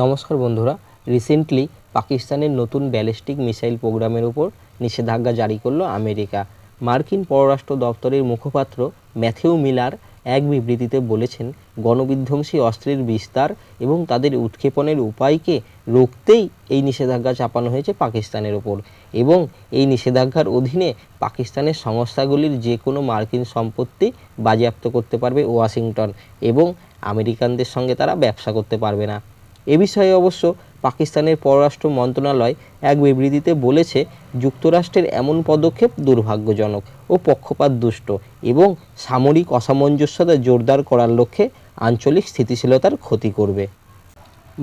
নমস্কার বন্ধুরা রিসেন্টলি পাকিস্তানের নতুন ব্যালিস্টিক মিসাইল প্রোগ্রামের উপর নিষেধাজ্ঞা জারি করল আমেরিকা। মার্কিন পররাষ্ট্র দপ্তরের মুখপাত্র ম্যাথিউ মিলার এক বিবৃতিতে বলেছেন, গণবিধ্বংসী অস্ত্রের বিস্তার এবং তাদের উৎক্ষেপণের উপায়কে রুখতেই এই নিষেধাজ্ঞা চাপানো হয়েছে পাকিস্তানের ওপর এবং এই নিষেধাজ্ঞার অধীনে পাকিস্তানের সংস্থাগুলির যে কোনো মার্কিন সম্পত্তি বাজেয়াপ্ত করতে পারবে ওয়াশিংটন এবং আমেরিকানদের সঙ্গে তারা ব্যবসা করতে পারবে না। এ বিষয়ে অবশ্য পাকিস্তানের পররাষ্ট্র মন্ত্রণালয় এক বিবৃতিতে বলেছে, যুক্তরাষ্ট্রের এমন পদক্ষেপ দুর্ভাগ্যজনক ও পক্ষপাত দুষ্ট এবং সামরিক অসামঞ্জস্যতা জোরদার করার লক্ষ্যে আঞ্চলিক স্থিতিশীলতার ক্ষতি করবে।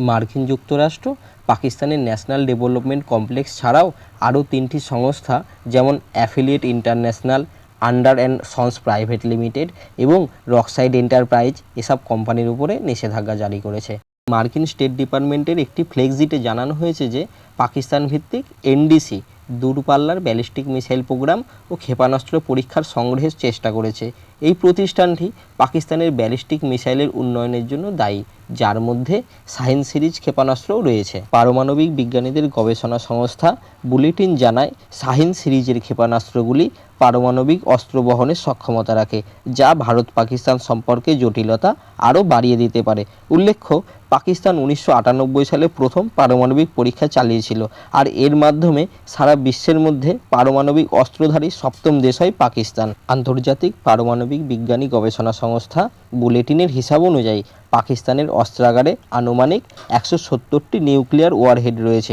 মার্কিন যুক্তরাষ্ট্র পাকিস্তানের ন্যাশনাল ডেভেলপমেন্ট কমপ্লেক্স ছাড়াও আরও তিনটি সংস্থা, যেমন affiliate international, under and sons private limited এবং রকসাইড এন্টারপ্রাইজ, এসব কোম্পানির উপরে নিষেধাজ্ঞা জারি করেছে। মার্কিন স্টেট ডিপার্টমেন্টের একটি ফ্লেক্সিটে জানানো হয়েছে যে পাকিস্তান ভিত্তিক এনডিসি দূরপাল্লার ব্যালিস্টিক মিসাইল প্রোগ্রাম ও ক্ষেপণাস্ত্র পরীক্ষার সংগ্রহের চেষ্টা করেছে। এই প্রতিষ্ঠানটি পাকিস্তানের ব্যালিস্টিক মিসাইলের উন্নয়নের জন্য দায়ী, যার মধ্যে সাহিন সিরিজ ক্ষেপণাস্ত্রও রয়েছে। পারমাণবিক বিজ্ঞানীদের গবেষণা সংস্থা বুলেটিন জানায় সাহিন সিরিজের ক্ষেপণাস্ত্রগুলি পারমাণবিক অস্ত্র বহনের সক্ষমতা রাখে, যা ভারত পাকিস্তান সম্পর্কে জটিলতা আরও বাড়িয়ে দিতে পারে। উল্লেখ্য পাকিস্তান উনিশশো আটানব্বই সালে প্রথম পারমাণবিক পরীক্ষা চালিয়েছিল। আর এর মাধ্যমে সারা বিশ্বের মধ্যে পারমাণবিক অস্ত্রধারী সপ্তম দেশ হয় পাকিস্তান। আন্তর্জাতিক পারমাণবিক বিজ্ঞানী গবেষণা সংস্থা বুলেটিনের হিসাব অনুযায়ী পাকিস্তানের অস্ত্রাগারে আনুমানিক একশো সত্তরটি নিউক্লিয়ার ওয়ারহেড রয়েছে।